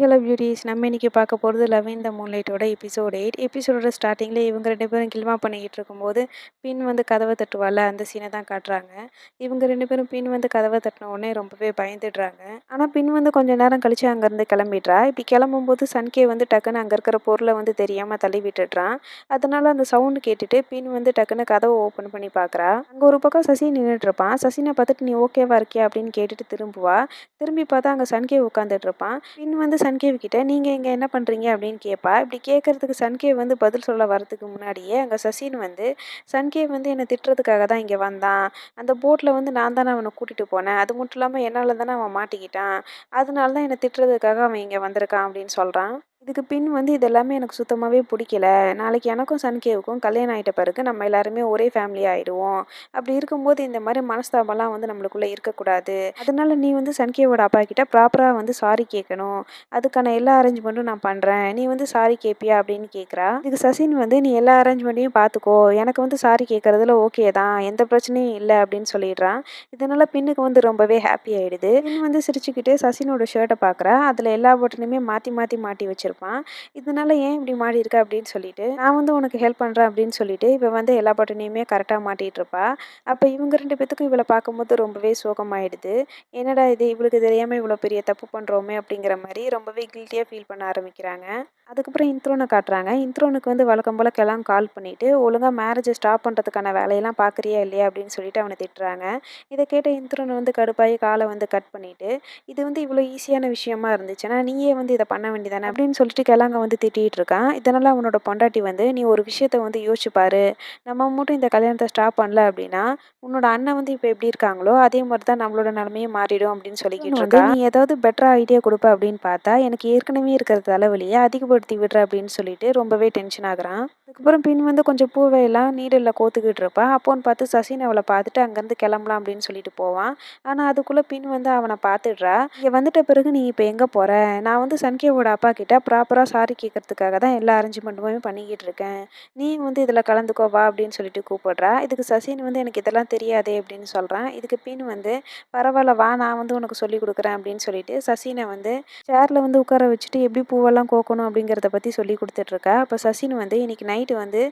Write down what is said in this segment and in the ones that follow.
Hello beauties. நம்ம இன்னைக்கு பார்க்க போகிறது லவ் இந்த த மூன்லைட்டோட எபிசோட் எயிட் எபிசோடோட ஸ்டார்டிங்கில் இவங்க ரெண்டு பேரும் கில்மா பண்ணிக்கிட்டு இருக்கும்போது பின் வந்து கதவை தட்டுவாள் அந்த சீனை தான் காட்டுறாங்க. இவங்க ரெண்டு பேரும் பின் வந்து கதவை தட்டின உடனே ரொம்பவே பயந்துடுறாங்க. ஆனால் பின் வந்து கொஞ்ச நேரம் கழிச்சு அங்கேருந்து கிளம்பிடுறா. இப்படி கிளம்பும்போது சன்கே வந்து டக்குன்னு அங்கே இருக்கிற பொருளை வந்து தெரியாமல் தள்ளி விட்டுடுறான் அதனால் அந்த சவுண்டு கேட்டுட்டு பின் வந்து டக்குன்னு கதவை ஓப்பன் பண்ணி பார்க்குறா. அங்கே ஒரு பக்கம் சசி நின்றுட்டு இருப்பான் சசினை பார்த்துட்டு நீ ஓகேவா இருக்கியா? அப்படின்னு கேட்டுட்டு திரும்புவா. திரும்பி பார்த்தா அங்கே சன்கே உட்காந்துட்டு இருப்பான் பின் வந்து சன்கேவ் கிட்ட நீங்கள் இங்கே என்ன பண்ணுறீங்க அப்படின்னு கேட்பா இப்படி கேட்கறதுக்கு சன்கேவ் வந்து பதில் சொல்ல வரதுக்கு முன்னாடியே அங்கே சசின் வந்து சன்கேவ் வந்து என்னை திட்டுறதுக்காக தான் இங்கே வந்தான். அந்த போட்டில் வந்து நான் தானே அவனை கூட்டிகிட்டு போனேன். அது மட்டும் இல்லாமல் என்னால் தானே அவன் மாட்டிக்கிட்டான். அதனால தான் என்னை திட்டுறதுக்காக அவன் இங்கே வந்திருக்கான் அப்படின்னு சொல்கிறான் இதுக்கு பின் வந்து இதெல்லாமே எனக்கு சுத்தமாகவே பிடிக்கல. நாளைக்கு எனக்கும் சன்கேவுக்கும் கல்யாணம் ஆகிட்ட பிறகு நம்ம எல்லாருமே ஒரே ஃபேமிலி ஆகிடுவோம் அப்படி இருக்கும்போது இந்த மாதிரி மனஸ்தாபம்லாம் வந்து நம்மளுக்குள்ளே இருக்கக்கூடாது. அதனால நீ வந்து சன்கேவோட அப்பா கிட்ட ப்ராப்பராக வந்து சாரி கேட்கணும். அதுக்கான எல்லா அரேஞ்ச்மெண்ட்டும் நான் பண்ணுறேன் நீ வந்து சாரி கேட்பியா அப்படின்னு கேட்குறா இதுக்கு சசின் வந்து நீ எல்லா அரேஞ்ச்மெண்ட்டையும் பார்த்துக்கோ எனக்கு வந்து சாரி கேட்குறதுல ஓகே தான். எந்த பிரச்சனையும் இல்லை அப்படின்னு சொல்லிடுறான் இதனால பின்னுக்கு வந்து ரொம்பவே ஹாப்பி ஆகிடுது பின் வந்து சிரிச்சுக்கிட்டே சசினோட ஷர்ட்டை பார்க்குறா அதில் எல்லா பட்டனுமே மாற்றி மாற்றி மாட்டி இருப்பான். இதனால ஏன் இப்படி மாடி இருக்க? அப்படின்னு சொல்லிட்டு நான் வந்து உனக்கு ஹெல்ப் பண்ணுறேன் அப்படின்னு சொல்லிட்டு இப்போ வந்து எல்லா பட்டனையுமே கரெக்டாக மாட்டிகிட்டு இருப்பா. அப்போ இவங்க ரெண்டு பேத்துக்கும் இவளை பார்க்கும்போது ரொம்பவே சோகமாயிடுது. என்னடா இது? இவளுக்கு தெரியாமல் இவ்வளோ பெரிய தப்பு பண்ணுறோமே அப்படிங்கிற மாதிரி ரொம்பவே கில்ட்டியாக ஃபீல் பண்ண ஆரம்பிக்கிறாங்க. அதுக்கப்புறம் இன்த்ரோனை காட்டுறாங்க. இன்த்ரோனுக்கு வந்து வழக்கம் போல் கிளம்ப கால் பண்ணிவிட்டு ஒழுங்காக மேரேஜை ஸ்டாப் பண்ணுறதுக்கான வேலையெல்லாம் பார்க்குறியா இல்லையா? அப்படின்னு சொல்லிட்டு அவனை திட்டுறாங்க. இதை கேட்ட இன்த்ரோனை வந்து கடுப்பாகி காலை வந்து கட் பண்ணிவிட்டு இது வந்து இவ்வளோ ஈஸியான விஷயமா இருந்துச்சுன்னா நீயே வந்து இதை பண்ண வேண்டியதானே? அப்படின்னு சொல்லிட்டு கிழங்க வந்து திட்டிகிட்டு இருக்கான் இதனால் அவனோட பொண்டாட்டி வந்து நீ ஒரு விஷயத்த வந்து யோசிச்சு பாரு. நம்ம மட்டும் இந்த கல்யாணத்தை ஸ்டாப் பண்ணல அப்படின்னா உன்னோட அண்ணன் வந்து இப்போ எப்படி இருக்காங்களோ அதே மாதிரி தான் நம்மளோட நிலமையே மாறிடும் அப்படின்னு சொல்லிக்கிட்டு இருக்கா நீ ஏதாவது பெட்டரா ஐடியா கொடுப்ப அப்படின்னு பார்த்தா எனக்கு ஏற்கனவே இருக்கிற தலைவலியை அதிகப்படுத்தி விடுற அப்படின்னு சொல்லிட்டு ரொம்பவே டென்ஷன் ஆகுறான். அதுக்கப்புறம் பின் வந்து கொஞ்சம் பூவையெல்லாம் நீடலில் கோத்துக்கிட்டு இருப்பா. அப்போன்னு பார்த்து சசின் அவளை பார்த்துட்டு அங்கேருந்து கிளம்பலாம் அப்படின்னு சொல்லிட்டு போவான். ஆனால் அதுக்குள்ளே பின் வந்து அவனை பார்த்துடுறா. இங்கே வந்துட்ட பிறகு நீ இப்போ எங்கே போகிற நான் வந்து சன்கேவோட அப்பா கிட்ட ப்ராப்பராக சாரி கேட்கறதுக்காக தான் எல்லா அரேஞ்ச்மெண்ட்டுமே பண்ணிக்கிட்டு இருக்கேன் நீ வந்து இதில் கலந்துக்கோ வா அப்படின்னு சொல்லிட்டு கூப்பிடுறா. இதுக்கு சசின் வந்து எனக்கு இதெல்லாம் தெரியாதே அப்படின்னு சொல்கிறான் இதுக்கு பின் வந்து பரவாயில்ல வா நான் வந்து உனக்கு சொல்லி கொடுக்குறேன் அப்படின்னு சொல்லிட்டு சசினை வந்து சேரில் வந்து உட்கார வச்சுட்டு எப்படி பூவெல்லாம் கோக்கணும் அப்படிங்கிறத பற்றி சொல்லி கொடுத்துட்ருக்கா அப்போ சசின் வந்து இன்றைக்கி நைட்டு வந்து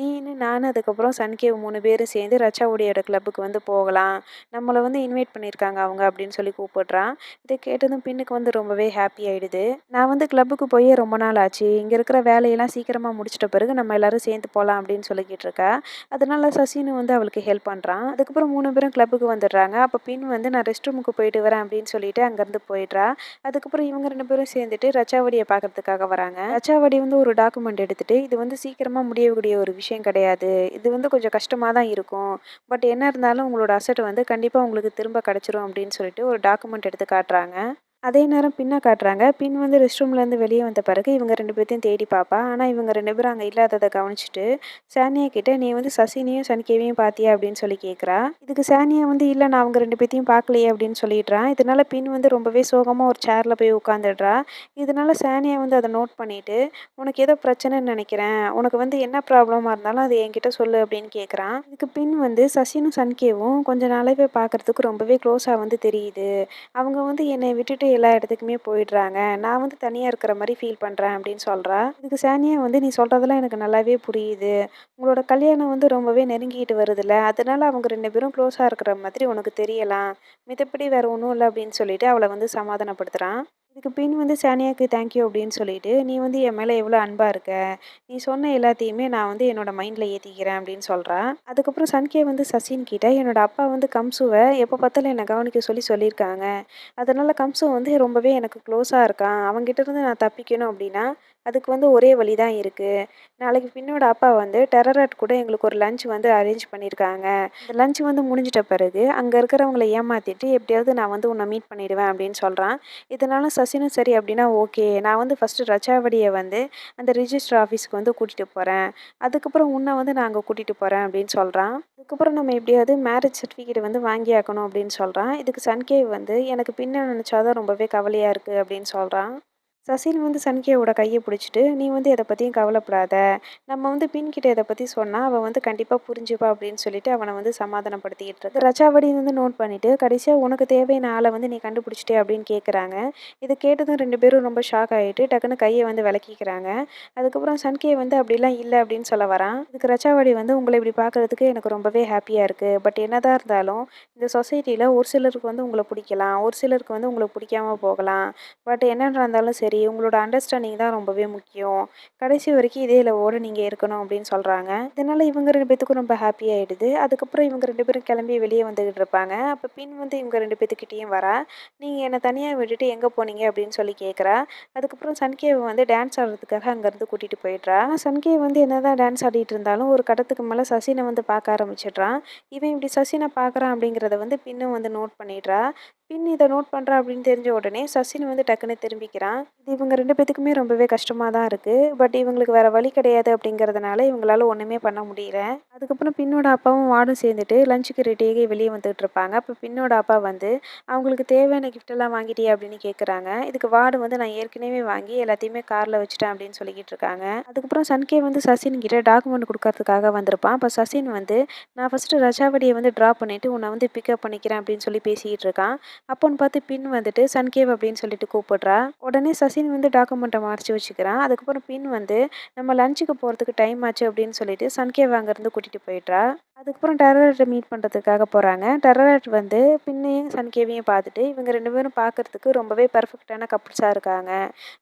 நீனு நான் அதுக்கப்புறம் சன்கேவ் மூணு பேரும் சேர்ந்து ரச்சாவுடையோட கிளப்புக்கு வந்து போகலாம். நம்மளை வந்து இன்வைட் பண்ணியிருக்காங்க அவங்க அப்படின்னு சொல்லி கூப்பிடுறான் இதை கேட்டதும் பின்னுக்கு வந்து ரொம்பவே ஹாப்பி ஆகிடுது நான் வந்து கிளப்புக்கு போய் ரொம்ப நாள் ஆச்சு. இங்கே இருக்கிற வேலையெல்லாம் சீக்கிரமாக முடிச்சிட்ட பிறகு நம்ம எல்லாரும் சேர்ந்து போகலாம் அப்படின்னு சொல்லிக்கிட்டு இருக்கா. அதனால சசினு வந்து அவளுக்கு ஹெல்ப் பண்ணுறான் அதுக்கப்புறம் மூணு பேரும் கிளப்புக்கு வந்துடுறாங்க. அப்போ பின் வந்து நான் ரெஸ்ட் ரூமுக்கு போயிட்டு வரேன் அப்படின்னு சொல்லிட்டு அங்கேருந்து போயிடுறா. அதுக்கப்புறம் இவங்க ரெண்டு பேரும் சேர்ந்துட்டு ரச்சாவடியை பார்க்கறதுக்காக வராங்க. ரச்சாவடி வந்து ஒரு டாக்குமெண்ட் எடுத்துட்டு இது வந்து சீக்கிரமாக முடியக்கூடிய ஒரு விஷயம் கிடையாது. இது வந்து கொஞ்சம் கஷ்டமாக தான் இருக்கும். பட் என்ன இருந்தாலும் உங்களோட அசட் வந்து கண்டிப்பாக உங்களுக்கு திரும்ப கிடச்சிரும் அப்படின்னு சொல்லிட்டு ஒரு டாக்குமெண்ட் எடுத்து காட்டுறாங்க. அதே நேரம் பின்ன காட்டுறாங்க? பின் வந்து ரெஸ்ட் ரூம்லேருந்து வெளியே வந்த பிறகு இவங்க ரெண்டு பேர்த்தையும் தேடி பார்ப்பா ஆனால் இவங்க ரெண்டு பேரும் அங்கே இல்லாததை கவனிச்சுட்டு சானியா கிட்ட நீ வந்து சசினியும் சனிக்கேவையும் பார்த்தியா அப்படின்னு சொல்லி கேட்குறா இதுக்கு சானியா வந்து இல்லை நான் அவங்க ரெண்டு பேர்த்தையும் பார்க்கலையே அப்படின்னு சொல்லிடுறான் இதனால பின் வந்து ரொம்பவே சோகமாக ஒரு சேரில் போய் உட்காந்துடுறா. இதனால சானியா வந்து அதை நோட் பண்ணிட்டு உனக்கு ஏதோ பிரச்சனைன்னு நினைக்கிறேன். உனக்கு வந்து என்ன ப்ராப்ளமாக இருந்தாலும் அது என்கிட்ட சொல்லு அப்படின்னு கேட்குறான் இதுக்கு பின் வந்து சசினும் சன்கேவும் கொஞ்ச நாளாகவே பார்க்குறதுக்கு ரொம்பவே க்ளோஸாக வந்து தெரியுது. அவங்க வந்து என்னை விட்டுட்டு எல்லா இடத்துக்குமே போயிடுறாங்க. நான் வந்து தனியாக இருக்கிற மாதிரி ஃபீல் பண்ணுறேன் அப்படின்னு சொல்கிறா இதுக்கு சானியா வந்து நீ சொல்கிறதெல்லாம் எனக்கு நல்லாவே புரியுது. உங்களோட கல்யாணம் வந்து ரொம்பவே நெருங்கிட்டு வருதுல்ல. அதனால அவங்க ரெண்டு பேரும் க்ளோஸாக இருக்கிற மாதிரி உனக்கு தெரியலாம். மித்தபடி வேறு ஒன்றும் இல்லை அப்படின்னு சொல்லிட்டு அவளை வந்து சமாதானப்படுத்துகிறான் இதுக்கு பின் வந்து சானியாவுக்கு தேங்க்யூ அப்படின்னு சொல்லிட்டு நீ வந்து என் மேலே எவ்வளோ அன்பாக இருக்க? நீ சொன்ன எல்லாத்தையுமே நான் வந்து என்னோட மைண்டில் ஏற்றிக்கிறேன் அப்படின்னு சொல்கிறான் அதுக்கப்புறம் சன்கே வந்து சசின் கிட்ட என்னோட அப்பா வந்து கம்சுவை எப்போ பார்த்தாலும் என்னை கவனிக்க சொல்லி சொல்லியிருக்காங்க. அதனால் கம்சு வந்து ரொம்பவே எனக்கு க்ளோஸாக இருக்கான். அவங்ககிட்ட இருந்து நான் தப்பிக்கணும் அப்படின்னா அதுக்கு வந்து ஒரே வழி தான் இருக்குது நாளைக்கு பின்னோட அப்பா வந்து டெரராட் கூட எங்களுக்கு ஒரு லஞ்ச் வந்து அரேஞ்ச் பண்ணியிருக்காங்க இந்த லஞ்ச் வந்து முடிஞ்சிட்ட பிறகு அங்கே இருக்கிறவங்களை ஏமாற்றிட்டு எப்படியாவது நான் வந்து உன்னை மீட் பண்ணிடுவேன் அப்படின்னு சொல்கிறான் இதனால சசினும் சரி அப்படின்னா ஓகே நான் வந்து ஃபஸ்ட்டு ரச்சாவடியை வந்து அந்த ரிஜிஸ்டர் ஆஃபீஸ்க்கு வந்து கூட்டிகிட்டு போகிறேன் அதுக்கப்புறம் உன்னை வந்து நான் அங்கே கூட்டிகிட்டு போகிறேன் அப்படின்னு சொல்கிறான் அதுக்கப்புறம் நம்ம எப்படியாவது மேரேஜ் சர்டிஃபிகேட் வந்து வாங்கி ஆக்கணும் அப்படின்னு சொல்கிறான் இதுக்கு சன்கேவ் வந்து எனக்கு பின்ன நினச்சாதான் ரொம்பவே கவலையாக இருக்குது அப்படின்னு சொல்கிறான் சசில் வந்து சன்கியாவோட கையை பிடிச்சிட்டு நீ வந்து எதை பற்றியும் கவலைப்படாத. நம்ம வந்து பின்கிட்ட இதை பற்றி சொன்னால் அவள் வந்து கண்டிப்பாக புரிஞ்சுப்பா அப்படின்னு சொல்லிட்டு அவனை வந்து சமாதானப்படுத்திக்கிட்டு இருக்கு. ரச்சாவடி வந்து நோட் பண்ணிவிட்டு கடைசியாக உனக்கு தேவையான ஆளை வந்து நீ கண்டுபிடிச்சிட்டே அப்படின்னு கேட்குறாங்க இதை கேட்டதும் ரெண்டு பேரும் ரொம்ப ஷாக் ஆகிட்டு டக்குன்னு கையை வந்து விளக்கிக்கிறாங்க. அதுக்கப்புறம் சன்கே வந்து அப்படிலாம் இல்லை அப்படின்னு சொல்ல வரான். இதுக்கு ரச்சாவடி வந்து உங்களை இப்படி பார்க்குறதுக்கு எனக்கு ரொம்பவே ஹாப்பியாக இருக்குது பட் என்னதான் இருந்தாலும் இந்த சொசைட்டியில் ஒரு சிலருக்கு வந்து உங்களை பிடிக்கலாம். ஒரு சிலருக்கு வந்து உங்களை பிடிக்காம போகலாம். பட் என்னென்ன இருந்தாலும் சரி உங்களோட அண்டர்ஸ்டாண்டிங் தான் ரொம்பவே முக்கியம். கடைசி வரைக்கும் இதே லவோட நீங்கள் இருக்கணும் அப்படின்னு சொல்கிறாங்க இதனால் இவங்க ரெண்டு பேத்துக்கும் ரொம்ப ஹாப்பி ஆகிடுது அதுக்கப்புறம் இவங்க ரெண்டு பேரும் கிளம்பி வெளியே வந்துக்கிட்டு இருப்பாங்க. அப்போ பின் வந்து இவங்க ரெண்டு பேத்துக்கிட்டேயும் வரா. நீங்கள் என்னை தனியாக விட்டுட்டு எங்கே போனீங்க அப்படின்னு சொல்லி கேட்குறா அதுக்கப்புறம் சன்கேவை வந்து டான்ஸ் ஆடுறதுக்காக அங்கேருந்து கூட்டிகிட்டு போயிடுறா. சன்கேவ் வந்து என்ன தான் டான்ஸ் ஆடிட்டு இருந்தாலும் ஒரு கட்டத்துக்கு மேலே சசினை வந்து பார்க்க ஆரம்பிச்சிடுறான் இவன் இப்படி சசினை பார்க்குறான் அப்படிங்கிறத வந்து பின்னும் வந்து நோட் பண்ணிடுறா. பின் இதை நோட் பண்ணுறா அப்படின்னு தெரிஞ்ச உடனே சசின் வந்து டக்குன்னு திரும்பிக்கிறான். இது இவங்க ரெண்டு பேத்துக்குமே ரொம்பவே கஷ்டமாக தான் இருக்குது பட் இவங்களுக்கு வேறு வழி கிடையாது அப்படிங்கிறதுனால இவங்களால ஒன்றுமே பண்ண முடியல. அதுக்கப்புறம் பின்னோட அப்பாவும் வார்டும் சேர்ந்துட்டு லஞ்சுக்கு ரெடியாகி வெளியே வந்துகிட்டு இருப்பாங்க. அப்போ பின்னோட அப்பா வந்து அவங்களுக்கு தேவையான கிஃப்டெல்லாம் வாங்கிட்டியே? அப்படின்னு கேட்குறாங்க இதுக்கு வார்டு வந்து நான் ஏற்கனவே வாங்கி எல்லாத்தையுமே காரில் வச்சுட்டேன் அப்படின்னு சொல்லிக்கிட்டு இருக்காங்க. அதுக்கப்புறம் சன்கே வந்து சசின் கிட்ட டாக்குமெண்ட் கொடுக்கறதுக்காக வந்திருப்பான். அப்போ சசின் வந்து நான் ஃபஸ்ட்டு ரஜாவடியை வந்து ட்ராப் பண்ணிவிட்டு உன்னை வந்து பிக்கப் பண்ணிக்கிறேன் அப்படின்னு சொல்லி பேசிக்கிட்டு இருக்கான். அப்போன்னு பார்த்து பின் வந்துட்டு சன்கேவ் அப்படின்னு சொல்லிட்டு கூப்பிடுறா. உடனே சசின் வந்து டாக்குமெண்ட்டை மறைச்சி வச்சுக்கிறான். அதுக்கப்புறம் பின் வந்து நம்ம லஞ்சுக்கு போகிறதுக்கு டைம் ஆச்சு அப்படின்னு சொல்லிட்டு சன்கேவ் அங்கேருந்து கூட்டிகிட்டு போயிடுறா. அதுக்கப்புறம் டெரரேட்டை மீட் பண்ணுறதுக்காக போகிறாங்க டெரரேட் வந்து பின்னையும் சன்கேவையும் பார்த்துட்டு இவங்க ரெண்டு பேரும் பார்க்குறதுக்கு ரொம்பவே பர்ஃபெக்டான கப்புள்ஸாக இருக்காங்க.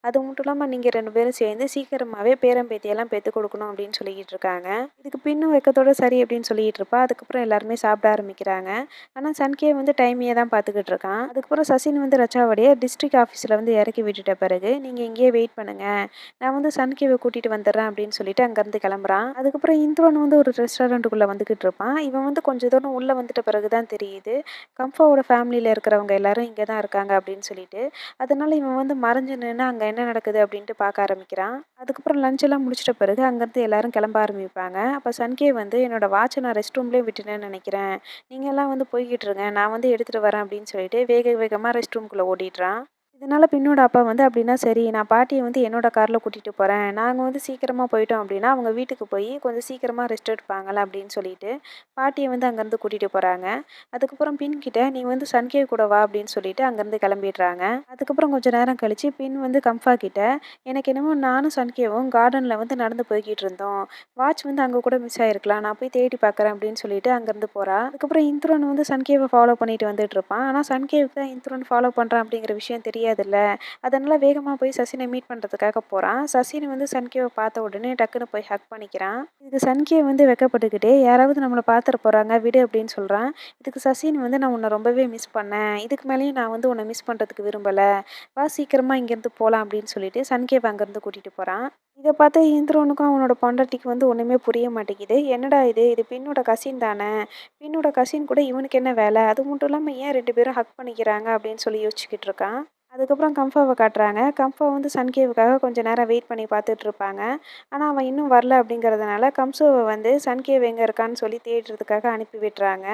அது மட்டும் இல்லாமல் நீங்கள் ரெண்டு பேரும் சேர்ந்து சீக்கிரமாகவே பேரம்பேத்தியெல்லாம் பெற்று கொடுக்கணும் அப்படின்னு சொல்லிக்கிட்டு இருக்காங்க. இதுக்கு பின்னும் வெக்கத்தோட சரி அப்படின்னு சொல்லிட்டு இருப்பா. அதுக்கப்புறம் எல்லாருமே சாப்பிட ஆரம்பிக்கிறாங்க. ஆனால் சன்கே வந்து டைமையே தான் பார்த்துக்கிட்டு இருக்கான். அதுக்கப்புறம் சசின் வந்து ரச்சாவடியை டிஸ்ட்ரிக்ட் ஆஃபீஸில் வந்து இறக்கி விட்டுட்ட பிறகு நீங்கள் இங்கேயே வெயிட் பண்ணுங்கள் நான் வந்து சன்கேவை கூட்டிகிட்டு வந்துடுறேன் அப்படின்னு சொல்லிட்டு அங்கேருந்து கிளம்புறான். அதுக்கப்புறம் இந்திரன் வந்து ஒரு ரெஸ்டாரண்ட்டுக்குள்ளே வந்துக்கிட்டு இருப்பான் இவன் வந்து கொஞ்சம் தூரம் உள்ளே வந்துட்ட பிறகு தான் தெரியுது. கம்ஃபாவோட ஃபேமிலியில் இருக்கிறவங்க எல்லாரும் இங்கே தான் இருக்காங்க அப்படின்னு சொல்லிட்டு. அதனால இவன் வந்து மறைஞ்சு நின்று அங்கே என்ன நடக்குது அப்படின்ட்டு பார்க்க ஆரம்பிக்கிறான். அதுக்கப்புறம் லஞ்செல்லாம் முடிச்சிட்ட பிறகு அங்கேருந்து எல்லாரும் கிளம்ப ஆரம்பிப்பாங்க. அப்போ சன்கே வந்து என்னோட வாட்சை நான் ரெஸ்ட் ரூம்லேயே விட்டுனேன்னு நினைக்கிறேன். நீங்கள் எல்லாம் வந்து போய்கிட்டு இருங்க. நான் வந்து எடுத்துகிட்டு வரேன் அப்படின்னு சொல்லிட்டு வேக வேகமாக ரெஸ்ட் ரூம்குள்ளே ஓடிடுறான். இதனால் பின்னோட அப்பா வந்து அப்படின்னா சரி நான் பாட்டியை வந்து என்னோட காரில் கூட்டிகிட்டு போகிறேன் நாங்கள் வந்து சீக்கிரமாக போயிட்டோம் அப்படின்னா அவங்க வீட்டுக்கு போய் கொஞ்சம் சீக்கிரமாக ரெஸ்ட் எடுப்பாங்கள அப்படின்னு சொல்லிட்டு பாட்டியை வந்து அங்கேருந்து கூட்டிகிட்டு போகிறாங்க அதுக்கப்புறம் பின் கிட்ட நீ வந்து சன்கேவ் கூட வா அப்படின்னு சொல்லிட்டு அங்கேருந்து கிளம்பிடுறாங்க. அதுக்கப்புறம் கொஞ்சம் நேரம் கழித்து பின் வந்து கம்ஃபா கிட்ட எனக்கு என்னமோ நானும் சன்கேவும் கார்டனில் வந்து நடந்து போய்கிட்டு இருந்தோம். வாட்ச் வந்து அங்கே கூட மிஸ் ஆகிருக்கலாம் நான் போய் தேடி பார்க்குறேன் அப்படின்னு சொல்லிட்டு அங்கேருந்து போகிறா அதுக்கப்புறம் இந்த்ரோன் வந்து சன்கேவை ஃபாலோ பண்ணிட்டு வந்துட்டு இருப்பான். ஆனால் சன்கேவுக்கு தான் இந்த்ரோன் ஃபாலோ பண்ணுறான் அப்படிங்கிற விஷயம் தெரியாது. தெரியாதுல்ல. அதனால் வேகமாக போய் சசினை மீட் பண்ணுறதுக்காக போகிறான் சசினை வந்து சன்கேவை பார்த்த உடனே டக்குன்னு போய் ஹக் பண்ணிக்கிறான். இதுக்கு சன்கே வந்து வெக்கப்பட்டுக்கிட்டே யாராவது நம்மளை பார்த்துட போகிறாங்க விடு அப்படின்னு சொல்கிறான் இதுக்கு சசின் வந்து நான் உன்னை ரொம்பவே மிஸ் பண்ணேன். இதுக்கு மேலேயும் நான் வந்து உன்னை மிஸ் பண்ணுறதுக்கு விரும்பலை. வா சீக்கிரமாக இங்கேருந்து போகலாம் அப்படின்னு சொல்லிட்டு சன்கேவ் அங்கேருந்து கூட்டிகிட்டு போகிறான் இதை பார்த்து இந்திரனுக்கும் அவனோட பொண்டாட்டிக்கு வந்து ஒன்றுமே புரிய மாட்டேங்குது. என்னடா இது? இது பின்னோட கசின் தானே? பின்னோட கசின் கூட இவனுக்கு என்ன வேலை? அது மட்டும் இல்லாமல் ஏன் ரெண்டு பேரும் ஹக் பண்ணிக்கிறாங்க? அப்படின்னு சொல்லி யோசிச்சுக்கிட்டு இருக்கான். அதுக்கப்புறம் கம்ஃபாவை காட்டுறாங்க. கம்ஃபா வந்து சன்கேவுக்காக கொஞ்சம் நேரம் வெயிட் பண்ணி பார்த்துட்டு இருப்பாங்க. ஆனால் அவன் இன்னும் வரல அப்படிங்கிறதுனால கம்சுவை வந்து சன்கேவ் எங்கே இருக்கான்னு சொல்லி தேடுறதுக்காக அனுப்பி விட்டுறாங்க.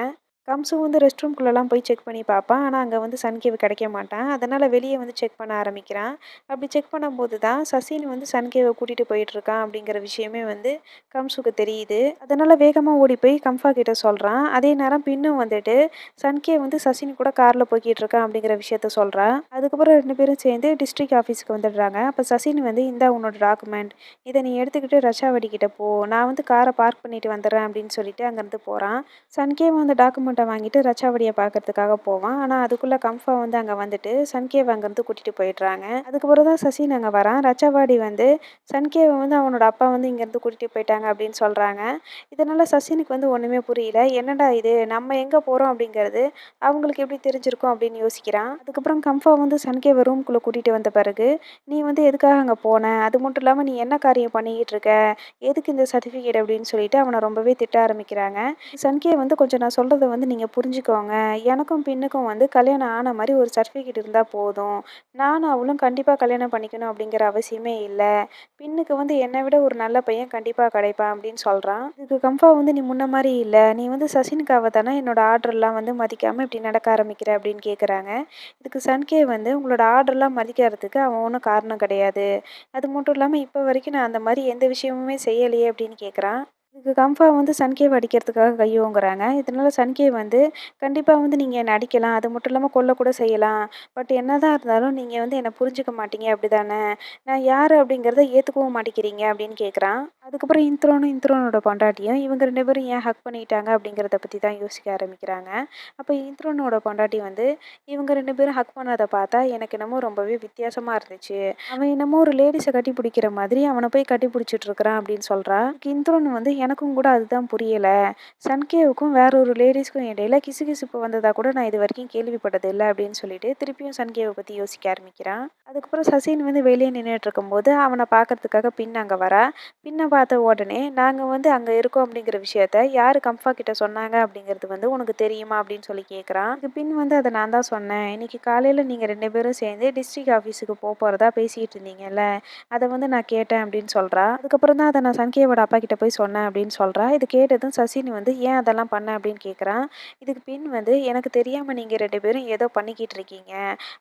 கம்சு வந்து ரெஸ்ட் ரூம்குள்ளெல்லாம் போய் செக் பண்ணி பார்ப்பான். ஆனால் அங்கே வந்து சன்கேவ் கிடைக்க மாட்டான். அதனால் வெளியே வந்து செக் பண்ண ஆரம்பிக்கிறான். அப்படி செக் பண்ணும்போது தான் சசின் வந்து சன்கேவை கூட்டிகிட்டு போயிட்டுருக்கான் அப்படிங்கிற விஷயமே வந்து கம்சுக்கு தெரியுது. அதனால் வேகமாக ஓடி போய் கம்ஃபா கிட்ட சொல்கிறான் அதே நேரம் பின்னும் வந்துட்டு சன்கே வந்து சசின் கூட காரில் போய்கிட்டு இருக்கான் அப்படிங்கிற விஷயத்த சொல்கிறான் அதுக்கப்புறம் ரெண்டு பேரும் சேர்ந்து டிஸ்ட்ரிக்ட் ஆஃபீஸ்க்கு வந்துடுறாங்க. அப்போ சசின் வந்து இந்தா உன்னோட டாக்குமெண்ட். இதை நீ எடுத்துக்கிட்டு ரஷாவடி கிட்ட போ. நான் வந்து காரை பார்க் பண்ணிட்டு வந்துடுறேன் அப்படின்னு சொல்லிட்டு அங்கேருந்து போகிறான் சன்கே அந்த டாக்குமெண்ட் டாக்குமெண்ட்டை வாங்கிட்டு ரச்சாவடியை பார்க்கறதுக்காக போவான். ஆனால் அதுக்குள்ளே கம்ஃபா வந்து அங்கே வந்துட்டு சன்கேவ் அங்கேருந்து கூட்டிகிட்டு போயிடுறாங்க. அதுக்கப்புறம் தான் சசின் அங்கே வரான். ரச்சாவாடி வந்து சன்கேவை வந்து அவனோட அப்பா வந்து இங்கேருந்து கூட்டிகிட்டு போயிட்டாங்க அப்படின்னு சொல்கிறாங்க இதனால் சசினுக்கு வந்து ஒன்றுமே புரியல. என்னடா இது? நம்ம எங்கே போகிறோம் அப்படிங்கிறது அவங்களுக்கு எப்படி தெரிஞ்சிருக்கும் அப்படின்னு யோசிக்கிறான். அதுக்கப்புறம் கம்ஃபா வந்து சன்கேவை ரூம்குள்ளே கூட்டிகிட்டு வந்த பிறகு நீ வந்து எதுக்காக அங்கே போன? அது மட்டும் இல்லாமல் நீ என்ன காரியம் பண்ணிக்கிட்டு இருக்க? எதுக்கு இந்த சர்டிஃபிகேட் அப்படின்னு சொல்லிட்டு அவனை ரொம்பவே திட்ட ஆரம்பிக்கிறாங்க. சன்கே வந்து கொஞ்சம் நான் சொல்கிறத வந்து நீங்கள் புரிஞ்சுக்கோங்க. எனக்கும் பின்னுக்கும் வந்து கல்யாணம் ஆன மாதிரி ஒரு சர்டிஃபிகேட் இருந்தால் போதும். நானும் அவளும் கண்டிப்பாக கல்யாணம் பண்ணிக்கணும் அப்படிங்கிற அவசியமே இல்லை. பின்னுக்கு வந்து என்னை விட ஒரு நல்ல பையன் கண்டிப்பாக கிடைப்பான் அப்படின்னு சொல்கிறான் இதுக்கு கம்ஃபா வந்து நீ முன்ன மாதிரி இல்லை. நீ வந்து சசினுக்காவை தானே என்னோட ஆர்டர்லாம் வந்து மதிக்காமல் இப்படி நடக்க ஆரம்பிக்கிற அப்படின்னு கேட்குறாங்க இதுக்கு சன்கே வந்து உங்களோட ஆர்டர்லாம் மதிக்கிறதுக்கு அவன் ஒன்றும் காரணம் கிடையாது. அது மட்டும் இல்லாமல் இப்போ வரைக்கும் நான் அந்த மாதிரி எந்த விஷயமுமே செய்யலையே அப்படின்னு கேட்குறான் இதுக்கு கம்ஃபா வந்து சன்கேவ் அடிக்கிறதுக்காக கையோங்கிறாங்க. இதனால் சன்கேவ் வந்து கண்டிப்பாக வந்து நீங்கள் என்னை அடிக்கலாம் அது மட்டும் இல்லாமல் கொல்லக்கூட செய்யலாம். பட் என்னதான் இருந்தாலும் நீங்கள் வந்து என்னை புரிஞ்சுக்க மாட்டீங்க அப்படி தானே நான் யார் அப்படிங்கிறத ஏற்றுக்கவும் மாட்டேங்கிறீங்க அப்படின்னு கேட்குறான் அதுக்கப்புறம் இந்த்ரோனும் இந்த்ரோனோட பொண்டாட்டியும் இவங்க ரெண்டு பேரும் ஏன் ஹக் பண்ணிட்டாங்க அப்படிங்கிறத பற்றி தான் யோசிக்க ஆரம்பிக்கிறாங்க. அப்போ இந்த்ரோனோட பொண்டாட்டி வந்து இவங்க ரெண்டு பேரும் ஹக் பண்ணதை பார்த்தா எனக்கு என்னமோ ரொம்பவே வித்தியாசமாக இருந்துச்சு. அவன் என்னமோ ஒரு லேடிஸை கட்டி பிடிக்கிற மாதிரி அவனை போய் கட்டி பிடிச்சிட்டு இருக்கிறான் அப்படின்னு சொல்கிறான் இந்த்ரோன் வந்து எனக்கும் கூட அதுதான் புரியலை. சன்கேவுக்கும் வேற ஒரு லேடிஸ்க்கும் இடையில கிசுகிசுப்பு வந்ததாக கூட நான் இது வரைக்கும் கேள்விப்பட்டது இல்லை அப்படின்னு சொல்லிட்டு திருப்பியும் சன்கேவை பற்றி யோசிக்க ஆரம்பிக்கிறான். அதுக்கப்புறம் சசின் வந்து வெளியே நின்றுட்டு இருக்கும்போது அவனை பார்க்கறதுக்காக பின் அங்கே வரா. பின்னை பார்த்த உடனே நாங்கள் வந்து அங்கே இருக்கோம் அப்படிங்கிற விஷயத்த யார் கம்ஃபா கிட்ட சொன்னாங்க அப்படிங்கிறது வந்து உனக்கு தெரியுமா அப்படின்னு சொல்லி கேட்குறான் பின் வந்து அதை நான் தான் சொன்னேன். இன்னைக்கு காலையில் நீங்கள் ரெண்டு பேரும் சேர்ந்து டிஸ்ட்ரிக்ட் ஆஃபீஸுக்கு போக போகிறதா பேசிகிட்டு இருந்தீங்கல்ல அதை வந்து நான் கேட்டேன் அப்படின்னு சொல்கிறா அதுக்கப்புறம் தான் அதை நான் சன்கேவோட அப்பா கிட்ட போய் சொன்னேன் அப்படின்னு சொல்கிறா இது கேட்டதும் சசினி வந்து ஏன் அதெல்லாம் பண்ண? அப்படின்னு கேட்குறான் இதுக்கு பின் வந்து எனக்கு தெரியாமல் நீங்கள் ரெண்டு பேரும் ஏதோ பண்ணிக்கிட்டு இருக்கீங்க.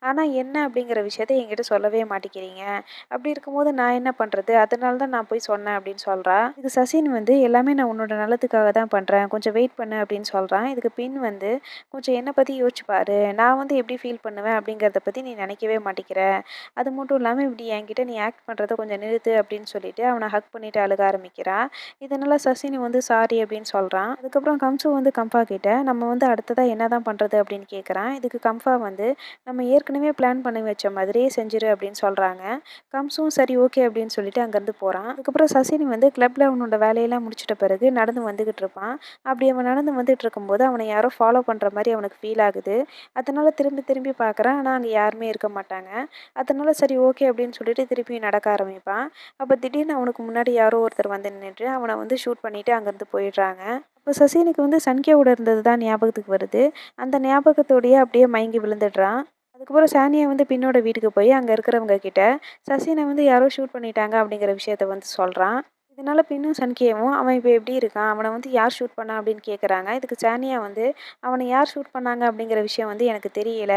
ஆனால் என்ன? அப்படிங்கிற விஷயத்த என்கிட்ட சொல்லவே மாட்டேங்கிறீங்க. அப்படி இருக்கும்போது நான் என்ன பண்ணுறது அதனால தான் நான் போய் சொன்னேன் அப்படின்னு சொல்கிறா இது சசின் வந்து எல்லாமே நான் உன்னோட நலத்துக்காக தான் பண்ணுறேன் கொஞ்சம் வெயிட் பண்ணு அப்படின்னு சொல்கிறான் இதுக்கு பின் வந்து கொஞ்சம் என்னை பற்றி யோசிச்சு பாரு. நான் வந்து எப்படி ஃபீல் பண்ணுவேன்? அப்படிங்கிறத பற்றி நீ நினைக்கவே மாட்டேங்கிற. அது மட்டும் இல்லாமல் இப்படி என்கிட்ட நீ ஆக்ட் பண்ணுறத கொஞ்சம் நிறுத்து அப்படின்னு சொல்லிட்டு அவனை ஹக் பண்ணிட்டு அழுக ஆரம்பிக்கிறான் இதனால் சசினி வந்து சாரி அப்படின்னு சொல்கிறான் அதுக்கப்புறம் கம்சு வந்து கம்பா கிட்ட நம்ம வந்து அடுத்ததாக என்ன தான் பண்ணுறது அப்படின்னு கேட்குறான் இதுக்கு கம்ஃபா வந்து நம்ம ஏற்கனவே பிளான் பண்ணி வச்ச மாதிரியே செஞ்சிரு அப்படின்னு சொல்கிறாங்க கம்சும் சரி ஓகே அப்படின்னு சொல்லிட்டு அங்கேருந்து போகிறான் அதுக்கப்புறம் சசினி வந்து கிளப்பில் அவனோட வேலையெல்லாம் முடிச்சிட்ட பிறகு நடந்து வந்துக்கிட்டு இருப்பான். அப்படி அவன் நடந்து வந்துட்டு இருக்கும்போது அவனை யாரோ ஃபாலோ பண்ணுற மாதிரி அவனுக்கு ஃபீல் ஆகுது. அதனால் திரும்பி திரும்பி பார்க்குறான் ஆனால் அங்கே யாருமே இருக்க மாட்டாங்க. அதனால் சரி ஓகே அப்படின்னு சொல்லிட்டு திருப்பி நடக்க ஆரம்பிப்பான். அப்போ திடீர்னு அவனுக்கு முன்னாடி யாரோ ஒருத்தர் வந்து நின்றுட்டு அவனை வந்து ஷூட் பண்ணிவிட்டு அங்கேருந்து போயிடுறாங்க. இப்போ சசினுக்கு வந்து சன்கேவோட இருந்தது தான் ஞாபகத்துக்கு வருது. அந்த ஞாபகத்தோடயே அப்படியே மயங்கி விழுந்துடுறான். அதுக்கப்புறம் சானியா வந்து பின்னோட வீட்டுக்கு போய் அங்கே இருக்கிறவங்க கிட்ட சசினை வந்து யாரோ ஷூட் பண்ணிட்டாங்க அப்படிங்கிற விஷயத்த வந்து சொல்கிறான் இதனால் பின்னும் சன்கேவும் அவன் இப்போ எப்படி இருக்கான்? அவனை வந்து யார் ஷூட் பண்ணா அப்படின்னு கேட்குறாங்க இதுக்கு சானியா வந்து அவனை யார் ஷூட் பண்ணாங்க அப்படிங்கிற விஷயம் வந்து எனக்கு தெரியல.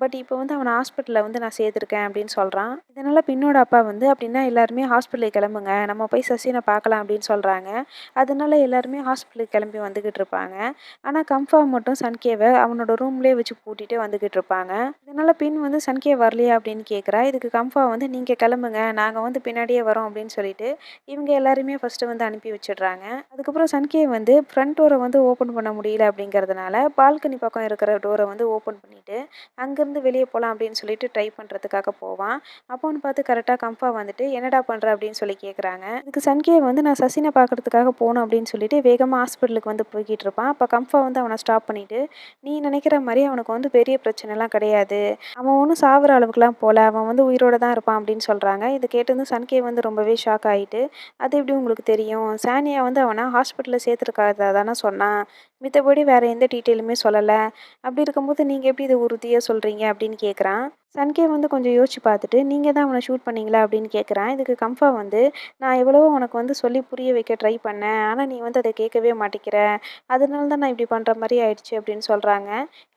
பட் இப்போ வந்து அவனை ஹாஸ்பிட்டலில் வந்து நான் சேர்த்துருக்கேன் அப்படின்னு சொல்கிறான் இதனால் பின்னோட அப்பா வந்து அப்படின்னா எல்லாருமே ஹாஸ்பிட்டலுக்கு கிளம்புங்க. நம்ம போய் சசினை பார்க்கலாம் அப்படின்னு சொல்கிறாங்க அதனால எல்லாருமே ஹாஸ்பிட்டலுக்கு கிளம்பி வந்துக்கிட்டு இருப்பாங்க. ஆனால் கம்ஃபார்ம் மட்டும் சன்கேவை அவனோட ரூம்லேயே வச்சு பூட்டிகிட்டே வந்துக்கிட்டு இருப்பாங்க. இதனால் பின் வந்து சன்கே வரலையா அப்படின்னு கேட்குறா இதுக்கு கம்ஃபா வந்து நீங்கள் கிளம்புங்க. நாங்கள் வந்து பின்னாடியே வரோம் அப்படின்னு சொல்லிட்டு இவங்க எல்லாரும் எல்லாருமே ஃபஸ்ட்டு வந்து அனுப்பி வச்சிடுறாங்க. அதுக்கப்புறம் சன்கே வந்து ஃப்ரண்ட் டோரை வந்து ஓப்பன் பண்ண முடியல அப்படிங்கிறதுனால பால்கனி பக்கம் இருக்கிற டோரை வந்து ஓப்பன் பண்ணிவிட்டு அங்கேருந்து வெளியே போகலாம் அப்படின்னு சொல்லிட்டு ட்ரை பண்ணுறதுக்காக போவான். அப்போன்னு பார்த்து கரெக்டாக கம்ஃபா வந்துட்டு என்னடா பண்ணுற அப்படின்னு சொல்லி கேட்குறாங்க இதுக்கு சன்கே வந்து நான் சசினை பார்க்கறதுக்காக போகணும் அப்படின்னு சொல்லிட்டு வேகமாக ஹாஸ்பிட்டலுக்கு வந்து போய்கிட்டு இருப்பான். அப்போ கம்ஃபா வந்து அவனை ஸ்டாப் பண்ணிவிட்டு நீ நினைக்கிற மாதிரி அவனுக்கு வந்து பெரிய பிரச்சனைலாம் கிடையாது. அவன் ஒன்றும் சாகுற அளவுக்குலாம் போகல அவன் வந்து உயிரோட தான் இருப்பான் அப்படின்னு சொல்கிறாங்க இது கேட்டு சன்கே வந்து ரொம்பவே ஷாக் ஆகிட்டு அது எப்படி உங்களுக்கு தெரியும்? சானியா வந்து அவனை ஹாஸ்பிட்டலில் சேர்த்துருக்காதா தானே சொன்னான். மித்தபடி வேறு எந்த டீட்டெயிலுமே சொல்லலை. அப்படி இருக்கும்போது நீங்கள் எப்படி இதை உறுதியாக சொல்கிறீங்க அப்படின்னு கேட்குறான் சன்கே வந்து கொஞ்சம் யோசிச்சு பார்த்துட்டு நீங்கள் தான் அவனை ஷூட் பண்ணீங்களா? அப்படின்னு கேட்குறான் இதுக்கு கம்ஃபா வந்து நான் எவ்வளவோ உனக்கு வந்து சொல்லி புரிய வைக்க ட்ரை பண்ணேன். ஆனால் நீ வந்து அதை கேட்கவே மாட்டேங்கிற. அதனால தான் நான் இப்படி பண்ணுற மாதிரி ஆயிடுச்சு அப்படின்னு சொல்கிறாங்க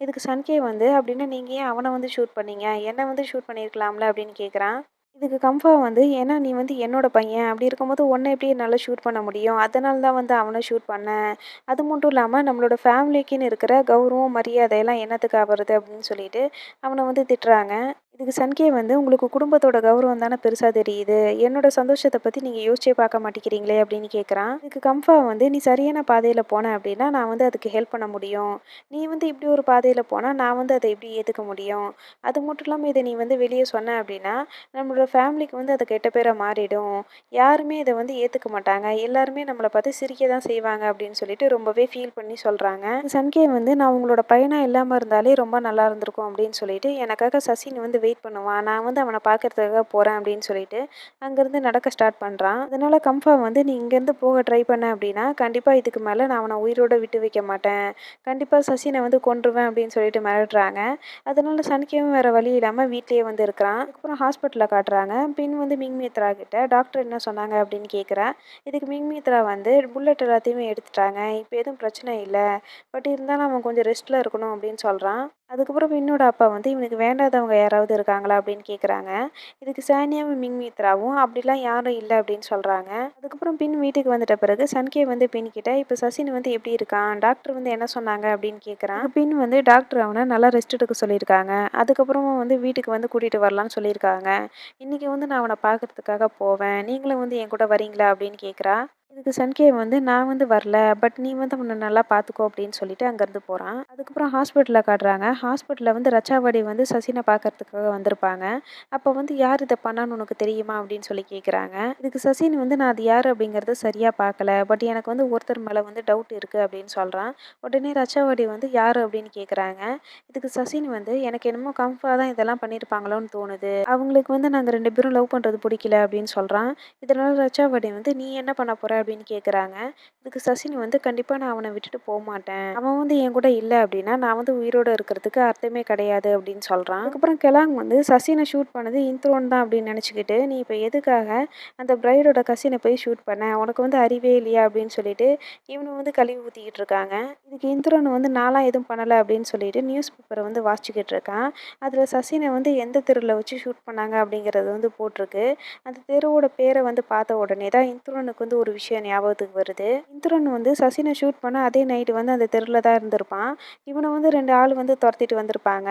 இதுக்கு சன்கே வந்து அப்படின்னா நீங்கள் ஏன் அவனை வந்து ஷூட் பண்ணீங்க? என்னை வந்து ஷூட் பண்ணியிருக்கலாம்ல? அப்படின்னு கேட்குறான் இதுக்கு கம்ஃபா வந்து ஏன்னா நீ வந்து என்னோட பையன். அப்படி இருக்கும்போது உன்னை எப்படி என்னால் ஷூட் பண்ண முடியும்? அதனால தான் வந்து அவனை ஷூட் பண்ணேன். அது மட்டும் இல்லாமல் நம்மளோட ஃபேமிலிக்குன்னு இருக்கிற கௌரவம் மரியாதையெல்லாம் என்னத்துக்கு ஆகிறது அப்படின்னு சொல்லிட்டு அவனை வந்து திட்டுறாங்க. இதுக்கு சன்கே வந்து உங்களுக்கு குடும்பத்தோட கௌரவம் தானே பெருசாக தெரியுது. என்னோட சந்தோஷத்தை பற்றி நீங்கள் யோசிச்சே பார்க்க மாட்டேங்கிறீங்களே அப்படின்னு கேட்குறான் இதுக்கு கம்ஃபா வந்து நீ சரியான பாதையில் போன அப்படின்னா நான் வந்து அதுக்கு ஹெல்ப் பண்ண முடியும். நீ வந்து இப்படி ஒரு பாதையில் போனால் நான் வந்து அதை எப்படி ஏற்றுக்க முடியும்? அது மட்டும் இல்லாமல் இதை நீ வந்து வெளியே சொன்ன அப்படின்னா நம்மளோட ஃபேமிலிக்கு வந்து அது கெட்ட பேராக மாறிடும். யாருமே இதை வந்து ஏற்றுக்க மாட்டாங்க. எல்லாருமே நம்மளை பார்த்து சிரிக்க தான் செய்வாங்க அப்படின்னு சொல்லிட்டு ரொம்பவே ஃபீல் பண்ணி சொல்கிறாங்க சன்கே வந்து நான் உங்களோட பையனாக இல்லாமல் இருந்தாலே ரொம்ப நல்லா இருந்திருக்கும் அப்படின்னு சொல்லிட்டு எனக்காக சசின் வந்து வெயிட் பண்ணுவான் நான் வந்து அவனை பார்க்கறதுக்காக போகிறேன் அப்படின்னு சொல்லிட்டு அங்கேருந்து நடக்க ஸ்டார்ட் பண்ணுறான் அதனால் கன்ஃபார்ம் வந்து நீ இங்கேருந்து போக ட்ரை பண்ண அப்படின்னா கண்டிப்பாக இதுக்கு மேலே நான் அவனை உயிரோட விட்டு வைக்க மாட்டேன். கண்டிப்பாக சசினை வந்து கொன்றுவேன் அப்படின்னு சொல்லிட்டு மிரட்டுறாங்க. அதனால் சனிக்கிழமை வேறு வழி இல்லாமல் வீட்லேயே வந்து இருக்கிறான் அதுக்கப்புறம் ஹாஸ்பிட்டலில் காட்டுறாங்க. பின் வந்து மிங்மித்ரா கிட்ட டாக்டர் என்ன சொன்னாங்க? அப்படின்னு கேட்குறேன் இதுக்கு மிங்மித்ரா வந்து புல்லட் எல்லாத்தையுமே எடுத்துட்டாங்க. இப்போ எதுவும் பிரச்சனை இல்லை. பட் இருந்தாலும் அவன் கொஞ்சம் ரெஸ்ட்டில் இருக்கணும் அப்படின்னு சொல்கிறான் அதுக்கப்புறம் பின்னோட அப்பா வந்து இவனுக்கு வேண்டாதவங்க யாராவது இருக்காங்களா? அப்படின்னு கேட்குறாங்க இதுக்கு சானியாவும் மிங்மித்ராவும் அப்படிலாம் யாரும் இல்லை அப்படின்னு சொல்கிறாங்க அதுக்கப்புறம் பின் வீட்டுக்கு வந்துட்ட பிறகு சன்கே வந்து பின் கிட்ட இப்போ சசின் வந்து எப்படி இருக்கான்? டாக்டர் வந்து என்ன சொன்னாங்க? அப்படின்னு கேட்குறான் பின் வந்து டாக்டர் அவனை நல்லா ரெஸ்ட் எடுக்க சொல்லியிருக்காங்க. அதுக்கப்புறமா வந்து வீட்டுக்கு வந்து கூட்டிகிட்டு வரலான்னு சொல்லியிருக்காங்க. இன்றைக்கி வந்து நான் அவனை பார்க்கறதுக்காக போவேன். நீங்களும் வந்து என் கூட வரீங்களா? அப்படின்னு கேட்குறா இதுக்கு சன்கேவ் வந்து நான் வந்து வரல பட் நீ வந்து அவனை நல்லா பார்த்துக்கோ அப்படின்னு சொல்லிட்டு அங்கேருந்து போகிறான் அதுக்கப்புறம் ஹாஸ்பிட்டலில் காட்டுறாங்க. ஹாஸ்பிட்டலில் வந்து ரச்சாவடி வந்து சசினை பார்க்கறதுக்காக வந்திருப்பாங்க. அப்போ வந்து யார் இதை பண்ணான்னு உனக்கு தெரியுமா? அப்படின்னு சொல்லி கேட்குறாங்க இதுக்கு சசின் வந்து நான் அது யார்? அப்படிங்கிறத சரியாக பார்க்கல பட் எனக்கு வந்து ஒருத்தர் மேலே வந்து டவுட் இருக்குது அப்படின்னு சொல்கிறான் உடனே ரச்சாவடி வந்து யார்? அப்படின்னு கேட்குறாங்க இதுக்கு சசின் வந்து எனக்கு என்னமோ கம்ஃபாக தான் இதெல்லாம் பண்ணியிருப்பாங்களோன்னு தோணுது. அவங்களுக்கு வந்து நாங்கள் ரெண்டு பேரும் லவ் பண்ணுறது பிடிக்கல அப்படின்னு சொல்கிறான் இதனால் ரச்சாவடி வந்து நீ என்ன பண்ண போகிற அப்படின்னு கேட்குறாங்க இதுக்கு சசினி வந்து கண்டிப்பாக நான் அவனை விட்டுட்டு போக மாட்டேன். அவன் வந்து என் கூட இல்லை அப்படின்னா நான் வந்து உயிரோடு இருக்கிறதுக்கு அர்த்தமே கிடையாது அப்படின்னு சொல்கிறான் அதுக்கப்புறம் கெலாங் வந்து சசினை ஷூட் பண்ணது இன்த்ரோன் தான் அப்படின்னு நினச்சிக்கிட்டு நீ இப்போ எதுக்காக அந்த பிரைடோட கசினை போய் ஷூட் பண்ண? உனக்கு வந்து அறிவே இல்லையா? அப்படின்னு சொல்லிட்டு இவனை வந்து கழுவி ஊற்றிக்கிட்டு இருக்காங்க. இதுக்கு இன்த்ரோன் வந்து நாளாக எதுவும் பண்ணலை அப்படின்னு சொல்லிட்டு நியூஸ் பேப்பரை வந்து வாசிச்சுக்கிட்டு இருக்கான். அதில் சசினை வந்து எந்த தெருவில் வச்சு ஷூட் பண்ணாங்க? அப்படிங்கிறது வந்து போட்டிருக்கு. அந்த தெருவோட பேரை வந்து பார்த்த உடனே தான் இன்த்ரோனுக்கு வந்து ஒரு விஷயம் ஞாபகத்துக்கு வருது. இந்திரன் வந்து சசினை ஷூட் பண்ண அதே நைட்டு வந்து அந்த தெருவில் தான் இருந்திருப்பான். இவனை வந்து ரெண்டு ஆள் வந்து துரத்திட்டு வந்திருப்பாங்க.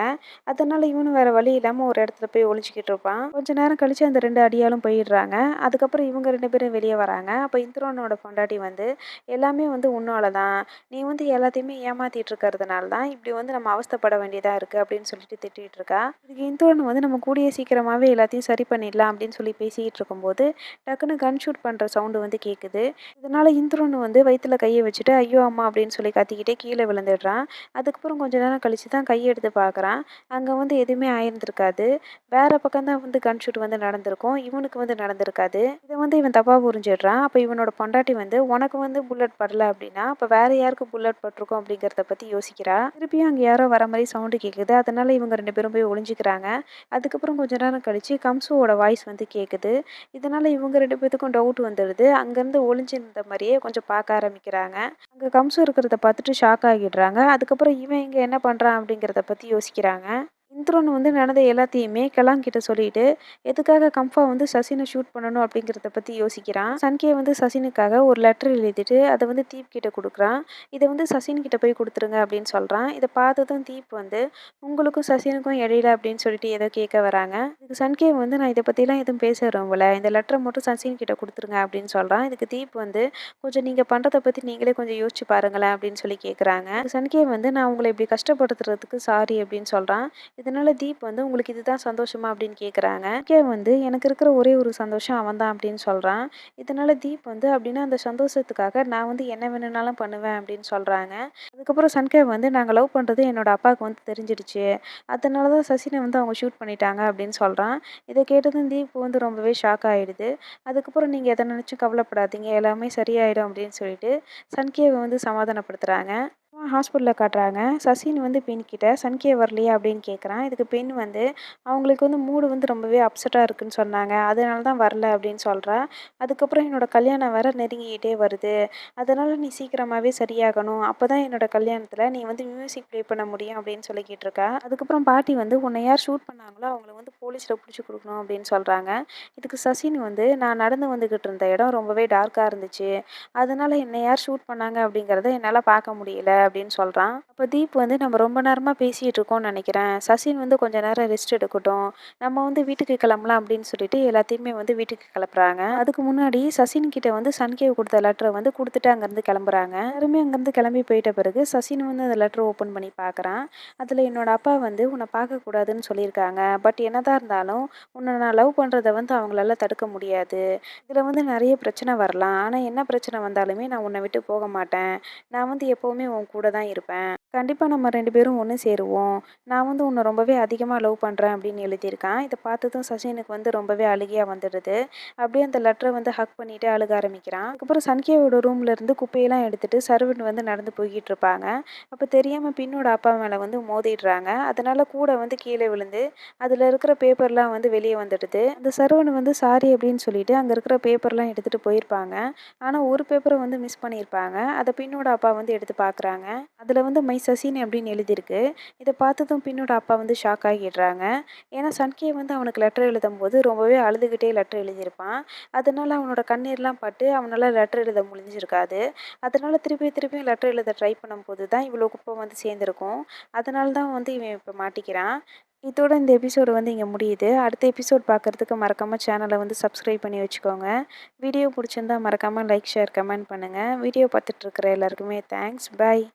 அதனால இவனும் வேற வழி இல்லாமல் ஒரு இடத்துல போய் ஒழிச்சிக்கிட்டு இருப்பான். கொஞ்ச நேரம் கழிச்சு அந்த ரெண்டு அடியாலும் போயிடுறாங்க. அதுக்கப்புறம் இவங்க ரெண்டு பேரும் வெளியே வராங்க. அப்போ இந்திரனோட பொண்டாட்டி வந்து எல்லாமே வந்து உன்னால தான். நீ வந்து எல்லாத்தையுமே ஏமாத்திட்டு இருக்கிறதுனால தான் இப்படி வந்து நம்ம அவஸ்தைப்பட வேண்டியதாக இருக்குது அப்படின்னு சொல்லிட்டு திட்டிகிட்டு இருக்கா. இதுக்கு இந்திரன் வந்து நம்ம கூடிய சீக்கிரமாகவே எல்லாத்தையும் சரி பண்ணிடலாம் அப்படின்னு சொல்லி பேசிக்கிட்டு இருக்கும்போது டக்குன்னு கன் ஷூட் பண்ணுற சவுண்டு வந்து கேட்குது இதனால் இந்திரன் வந்து வயிற்றில் கையை வச்சுட்டு ஐயோ அம்மா அப்படின்னு சொல்லி கத்திக்கிட்டே கீழே விழுந்துடுறான். அதுக்கப்புறம் கொஞ்ச நேரம் கழித்து தான் கையை எடுத்து பார்க்குறான். அங்கே வந்து எதுவுமே ஆயிருந்திருக்காது. வேறு பக்கம் தான் வந்து கன் ஷூட் வந்து நடந்திருக்கும். இவனுக்கு வந்து நடந்திருக்காது. இதை வந்து இவன் தப்பாக புரிஞ்சிடுறான். அப்போ இவனோட பொண்டாட்டி வந்து உனக்கு வந்து புல்லட் படல அப்படின்னா அப்போ வேறு யாருக்கு புல்லட் பட்டிருக்கும்? அப்படிங்கிறத பற்றி யோசிக்கிறா. திருப்பியும் அங்கே யாரோ வர மாதிரி சவுண்டு கேட்குது அதனால இவங்க ரெண்டு பேரும் போய் ஒளிஞ்சிக்கிறாங்க. அதுக்கப்புறம் கொஞ்ச நேரம் கழித்து கம்சுவோட வாய்ஸ் வந்து கேட்குது இதனால் இவங்க ரெண்டு பேர்த்துக்கும் டவுட் வந்துடுது. அங்கேருந்து ஒளிஞ்சிருந்த மாதிரியே கொஞ்சம் பார்க்க ஆரம்பிக்கிறாங்க. அங்கே கம்சு இருக்கிறத பார்த்துட்டு ஷாக் ஆகிடுறாங்க. அதுக்கப்புறம் இவன் இங்கே என்ன பண்ணுறான் அப்படிங்கிறத பற்றி யோசிக்கிறாங்க. இந்திரன் வந்து நடந்த எல்லாத்தையுமே கிட்ட சொல்லிட்டு எதுக்காக கம்ஃபா வந்து சசினை ஷூட் பண்ணணும்? அப்படிங்கிறத பற்றி யோசிக்கிறான். சன்கே வந்து சசினுக்காக ஒரு லெட்டர் எழுதிட்டு அதை வந்து தீப் கிட்ட கொடுக்குறான். இதை வந்து சசின் கிட்ட போய் கொடுத்துருங்க அப்படின்னு சொல்கிறான் இதை பார்த்ததும் தீப் வந்து உங்களுக்கும் சசினுக்கும் இடையில அப்படின்னு சொல்லிட்டு ஏதோ கேட்க வராங்க. இதுக்கு சன்கே வந்து நான் இதை பற்றிலாம் எதுவும் பேச விரும்பல இந்த லெட்டரை மட்டும் சசின் கிட்ட கொடுத்துருங்க அப்படின்னு சொல்கிறான் இதுக்கு தீப் வந்து கொஞ்சம் நீங்கள் பண்ணுறதை பற்றி நீங்களே கொஞ்சம் யோசிச்சு பாருங்களேன் அப்படின்னு சொல்லி கேட்குறாங்க சன்கே வந்து நான் உங்களை இப்படி கஷ்டப்படுத்துறதுக்கு சாரி அப்படின்னு சொல்கிறான் இதனால தீப் வந்து உங்களுக்கு இதுதான் சந்தோஷமா? அப்படின்னு கேட்குறாங்க கே வந்து எனக்கு இருக்கிற ஒரே ஒரு சந்தோஷம் அவன் தான் அப்படின்னு சொல்கிறான் இதனால தீப் வந்து அப்படின்னா அந்த சந்தோஷத்துக்காக நான் வந்து என்ன வேணும்னாலும் பண்ணுவேன் அப்படின்னு சொல்கிறாங்க அதுக்கப்புறம் சன்கே வந்து நாங்கள் லவ் பண்ணுறது என்னோட அப்பாவுக்கு வந்து தெரிஞ்சிடுச்சு. அதனால தான் சசினை வந்து அவங்க ஷூட் பண்ணிட்டாங்க அப்படின்னு சொல்கிறான் இதை கேட்டதும் தீப் வந்து ரொம்பவே ஷாக் ஆகிடுது அதுக்கப்புறம் நீங்கள் எதை நினச்சும் கவலைப்படாதீங்க. எல்லாமே சரியாயிடும் அப்படின்னு சொல்லிட்டு சன்கேவை வந்து சமாதானப்படுத்துகிறாங்க ஹாஸ்பிட்டலில் காட்டுறாங்க. சசின் வந்து பெண்கிட்ட சன்கே வரலையா? அப்படின்னு கேட்குறான் இதுக்கு பெண் வந்து அவங்களுக்கு வந்து மூடு வந்து ரொம்பவே அப்செட்டாக இருக்குன்னு சொன்னாங்க. அதனால தான் வரல அப்படின்னு சொல்கிறா அதுக்கப்புறம் என்னோடய கல்யாணம் வர நெருங்கிக்கிட்டே வருது. அதனால் நீ சீக்கிரமாகவே சரியாகணும். அப்போ தான் என்னோடய கல்யாணத்தில் நீ வந்து மியூசிக் ப்ளே பண்ண முடியும் அப்படின்னு சொல்லிக்கிட்டு இருக்கா. அதுக்கப்புறம் பாட்டி வந்து உன்னை யார் ஷூட் பண்ணாங்களோ அவங்கள வந்து போலீஸில் பிடிச்சி கொடுக்கணும் அப்படின்னு சொல்கிறாங்க இதுக்கு சசின் வந்து நான் நடந்து வந்துக்கிட்டு இருந்த இடம் ரொம்பவே டார்க்காக இருந்துச்சு. அதனால் என்னை யார் ஷூட் பண்ணாங்க? அப்படிங்கிறத என்னால் பார்க்க முடியல. அப்படின்னு சொல்கிறான் அப்போ தீப் வந்து நம்ம ரொம்ப நேரமாக பேசிகிட்டு இருக்கோம்னு நினைக்கிறேன். சசின் வந்து கொஞ்சம் நேரம் ரெஸ்ட் எடுக்கட்டும். நம்ம வந்து வீட்டுக்கு கிளம்பலாம் அப்படின்னு சொல்லிட்டு எல்லாத்தையுமே வந்து வீட்டுக்கு கிளப்புறாங்க. அதுக்கு முன்னாடி சசின் கிட்ட வந்து சன்கேவ் கொடுத்த லெட்டரை வந்து கொடுத்துட்டு அங்கேருந்து கிளம்புறாங்க. யாருமே அங்கேருந்து கிளம்பி போயிட்ட பிறகு சசின் வந்து அந்த லெட்டரை ஓப்பன் பண்ணி பார்க்குறான் அதில் என்னோட அப்பா வந்து உன்னை பார்க்கக்கூடாதுன்னு சொல்லியிருக்காங்க. பட் என்னதான் இருந்தாலும் உன்னை நான் லவ் பண்ணுறதை வந்து அவங்களால தடுக்க முடியாது. இதில் வந்து நிறைய பிரச்சனை வரலாம். ஆனால் என்ன பிரச்சனை வந்தாலுமே நான் உன்னை விட்டு போக மாட்டேன். நான் வந்து எப்போவுமே உன் கூட தான் இருப்பேன். கண்டிப்பாக நம்ம ரெண்டு பேரும் ஒன்று சேருவோம். நான் வந்து உன்னை ரொம்பவே அதிகமாக லவ் பண்ணுறேன் அப்படின்னு எழுதியிருக்கான். இதை பார்த்ததும் சசினுக்கு வந்து ரொம்பவே அழுகையாக வந்துடுது. அப்படியே அந்த லெட்டரை வந்து ஹக் பண்ணிவிட்டு அழுக ஆரம்பிக்கிறான். அதுக்கப்புறம் சன்கியாவோட ரூமில் இருந்து குப்பையெல்லாம் எடுத்துகிட்டு சர்வன் வந்து நடந்து போய்கிட்டு இருப்பாங்க. அப்போ தெரியாமல் பின்னோட அப்பா மேலே வந்து மோதிடுறாங்க. அதனால் கூட வந்து கீழே விழுந்து அதில் இருக்கிற பேப்பர்லாம் வந்து வெளியே வந்துடுது. அந்த சர்வன் வந்து சாரி அப்படின்னு சொல்லிட்டு அங்கே இருக்கிற பேப்பர்லாம் எடுத்துகிட்டு போயிருப்பாங்க. ஆனால் ஒரு பேப்பரை வந்து மிஸ் பண்ணியிருப்பாங்க. அதை பின்னோட அப்பா வந்து எடுத்து பார்க்குறாங்க. அதில் வந்து மை சசின் அப்படின்னு எழுதியிருக்கு. இதை பார்த்ததும் பின்னோட அப்பா வந்து ஷாக் ஆகிடுறாங்க. ஏன்னா சன்கே வந்து அவனுக்கு லெட்டர் எழுதும் போது ரொம்பவே அழுதுகிட்டே லெட்டர் எழுதியிருப்பான். அதனால அவனோட கண்ணீர்லாம் பட்டு அவனால் லெட்டர் எழுத முடிஞ்சிருக்காது. அதனால திருப்பி திருப்பியும் லெட்டர் எழுத ட்ரை பண்ணும்போது தான் இவ்வளோ குப்பம் வந்து சேர்ந்துருக்கும். அதனால தான் வந்து இவன் இப்போ மாட்டிக்கிறான். இதோட இந்த எபிசோடு வந்து இங்கே முடியுது. அடுத்த எபிசோட் பார்க்குறதுக்கு மறக்காமல் சேனலை வந்து சப்ஸ்கிரைப் பண்ணி வச்சுக்கோங்க. வீடியோ பிடிச்சிருந்தா மறக்காமல் லைக் ஷேர் கமெண்ட் பண்ணுங்கள் வீடியோ பார்த்துட்ருக்குற எல்லாருக்குமே தேங்க்ஸ் பாய்